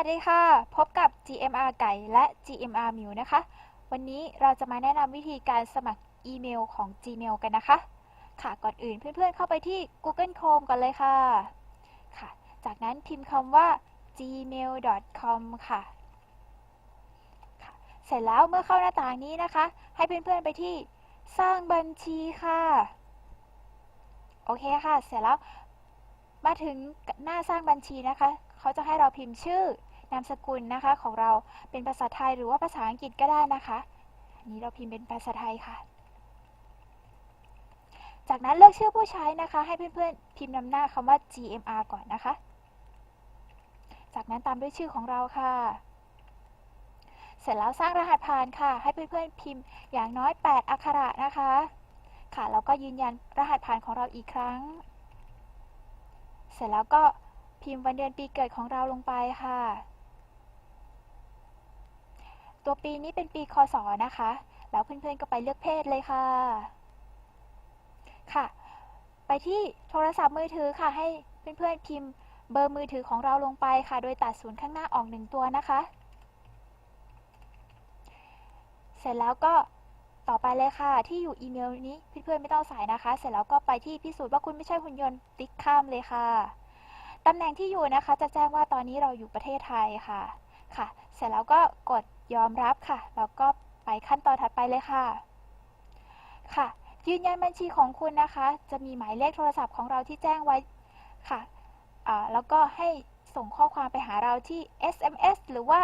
วัสดีค่ะ พบกับ GMR ไก่และ GMR มิวนะคะ วันนี้เราจะมาแนะนำวิธีการสมัครอีเมลของ Gmail กันนะคะ ค่ะ ก่อนอื่นเพื่อนๆเข้าไปที่ Google Chrome ก่อนเลยค่ะ ค่ะ จากนั้นพิมพ์คำว่า gmail.com ค่ะค่ะ เสร็จแล้วเมื่อเข้าหน้าต่างนี้นะคะ ให้เพื่อนๆไปที่สร้างบัญชีค่ะ โอเคค่ะ เสร็จแล้ว มาถึงหน้าสร้างบัญชีนะคะ เขาจะให้เราพิมพ์ชื่อนามสกุลนะคะของเราเป็นภาษาไทยหรือว่าภาษาอังกฤษก็ได้นะคะอันนี้เราพิมพ์เป็นภาษาไทยค่ะ จากนั้นเลือกชื่อผู้ใช้นะคะ ให้เพื่อนๆพิมพ์นำหน้าคำว่า GMR ก่อนนะคะ จากนั้นตามด้วยชื่อของเราค่ะ เสร็จแล้วสร้างรหัสผ่านค่ะ ให้เพื่อนๆพิมพ์อย่างน้อย 8 อักขระนะคะ ค่ะแล้วก็ยืนยันรหัสผ่านของเราอีกครั้ง เสร็จแล้วก็ พิมพ์วันเดือนปีเกิดของเราลงไปค่ะ ตัวปีนี้เป็นปีคศนะคะ แล้วเพื่อนๆก็ไปเลือกเพศเลยค่ะ ค่ะ ไปที่โทรศัพท์มือถือค่ะ ให้เพื่อนๆพิมพ์เบอร์มือถือของเราลงไปค่ะ โดยตัดศูนย์ข้างหน้าออกหนึ่งตัวนะคะ เสร็จแล้วก็ต่อไปเลยค่ะ ที่อยู่อีเมลนี้เพื่อนๆไม่ต้องใส่นะคะ เสร็จแล้วก็ไปที่พิสูจน์ว่าคุณไม่ใช่หุ่นยนต์ติ๊กข้ามเลยค่ะ ตำแหน่งที่อยู่นะคะ จะแจ้งว่าตอนนี้เราอยู่ประเทศไทยค่ะ ค่ะ เสร็จแล้วก็กดยอมรับค่ะ แล้วก็ไปขั้นตอนถัดไปเลยค่ะ ค่ะ ยืนยันบัญชีของคุณนะคะ จะมีหมายเลขโทรศัพท์ของเราที่แจ้งไว้ค่ะแล้วก็ให้ส่งข้อความไปหาเราที่ SMS หรือว่า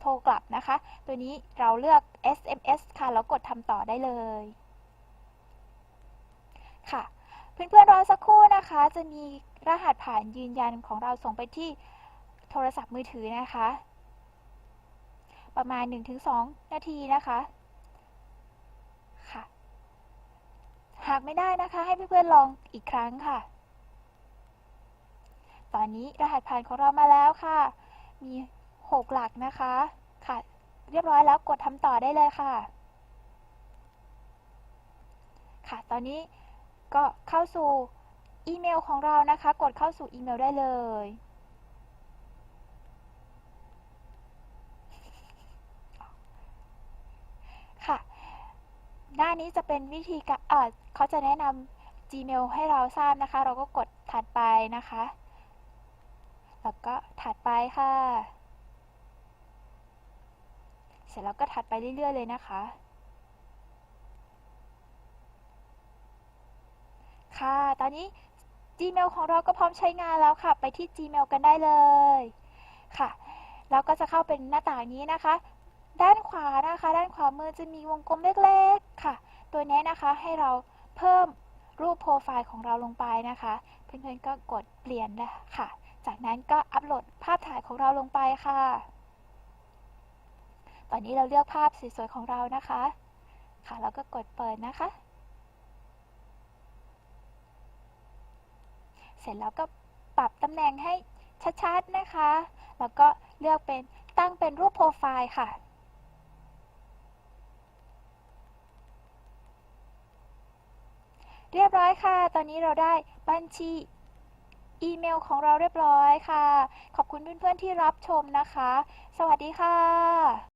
โทรกลับนะคะ ตัวนี้เราเลือก SMS ค่ะ แล้วกดทำต่อได้เลย ค่ะ เพื่อนๆรอสักครู่นะคะ จะมี รหัสผ่านยืนยันของเราส่งไปที่โทรศัพท์มือถือนะคะ ประมาณ 1-2 นาทีนะคะค่ะ หากไม่ได้นะคะ ให้เพื่อนๆลองอีกครั้งค่ะ ตอนนี้รหัสผ่านของเรามาแล้วค่ะ มี 6 หลักนะคะค่ะ เรียบร้อยแล้วกดทำต่อได้เลยค่ะ ค่ะ ตอนนี้ก็เข้าสู่ อีเมลของเรานะคะ กดเข้าสู่อีเมลได้เลย ค่ะ หน้านี้จะเป็นวิธีการเเขาจะแนะนำ Gmail ให้เราทราบนะคะ เราก็กดถัดไปนะคะ แล้วก็ถัดไปค่ะ เสร็จแล้วก็ถัดไปเรื่อยๆเลยนะคะค่ะ ตอนนี้ Gmail ของเราก็พร้อมใช้งานแล้วค่ะ ไปที่ Gmail กันได้เลยค่ะ แล้วก็จะเข้าเป็นหน้าต่างนี้นะคะ ด้านขวานะคะ ด้านขวามือจะมีวงกลมเล็กๆค่ะ ตัวนี้นะคะให้เราเพิ่มรูปโปรไฟล์ของเราลงไปนะคะ เพื่อนๆก็กดเปลี่ยนนะค่ะ จากนั้นก็อัปโหลดภาพถ่ายของเราลงไปค่ะ ตอนนี้เราเลือกภาพสวยๆของเรานะคะ ค่ะแล้วก็กดเปิดนะคะ เสร็จแล้วก็ปรับตำแหน่งให้ชัดๆนะคะ แล้วก็เลือกเป็นตั้งเป็นรูปโปรไฟล์ค่ะ เรียบร้อยค่ะ ตอนนี้เราได้บัญชีอีเมลของเราเรียบร้อยค่ะ ขอบคุณเพื่อนๆที่รับชมนะคะ สวัสดีค่ะ